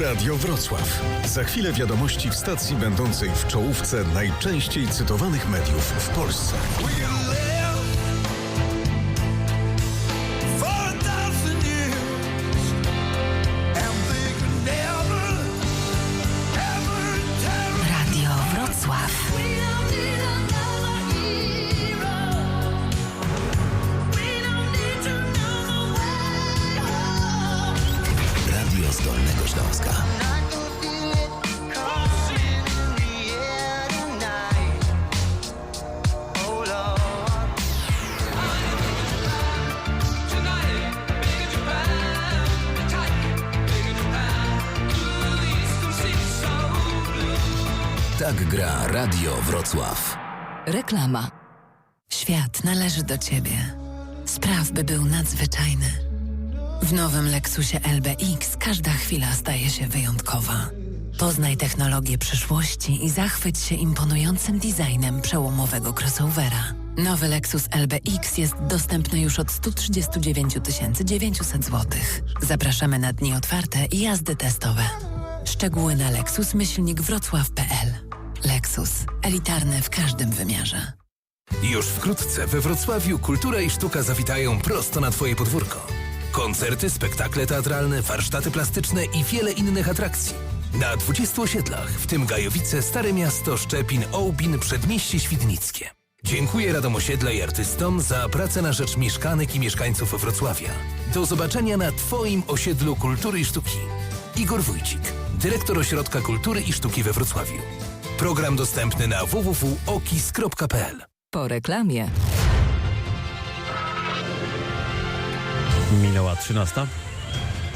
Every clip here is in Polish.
Radio Wrocław. Za chwilę wiadomości w stacji będącej w czołówce najczęściej cytowanych mediów w Polsce. Z Dolnego Śląska. Tak gra Radio Wrocław. Reklama. Świat należy do ciebie. Spraw, by był nadzwyczajny. W nowym Lexusie LBX każda chwila staje się wyjątkowa. Poznaj technologię przyszłości i zachwyć się imponującym designem przełomowego crossovera. Nowy Lexus LBX jest dostępny już od 139 900 zł. Zapraszamy na dni otwarte i jazdy testowe. Szczegóły na lexus-wrocław.pl Lexus. Elitarny w każdym wymiarze. Już wkrótce we Wrocławiu kultura i sztuka zawitają prosto na Twoje podwórko. Koncerty, spektakle teatralne, warsztaty plastyczne i wiele innych atrakcji. Na 20 osiedlach, w tym Gajowice, Stare Miasto, Szczepin, Ołbin, Przedmieście Świdnickie. Dziękuję Radom Osiedla i artystom za pracę na rzecz mieszkanek i mieszkańców Wrocławia. Do zobaczenia na Twoim osiedlu kultury i sztuki. Igor Wójcik, dyrektor Ośrodka Kultury i Sztuki we Wrocławiu. Program dostępny na www.okis.pl Po reklamie. Minęła 13.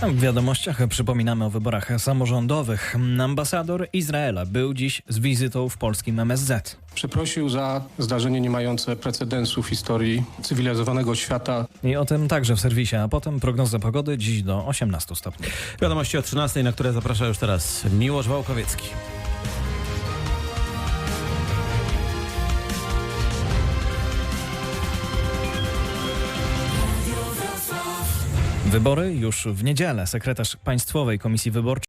W wiadomościach przypominamy o wyborach samorządowych. Ambasador Izraela był dziś z wizytą w polskim MSZ. Przeprosił za zdarzenie nie mające precedensu w historii cywilizowanego świata. I o tym także w serwisie, a potem prognoza pogody dziś do 18 stopni. Wiadomości o 13, na które zaprasza już teraz Miłosz Wałkowiecki. Wybory już w niedzielę. Sekretarz Państwowej Komisji Wyborczej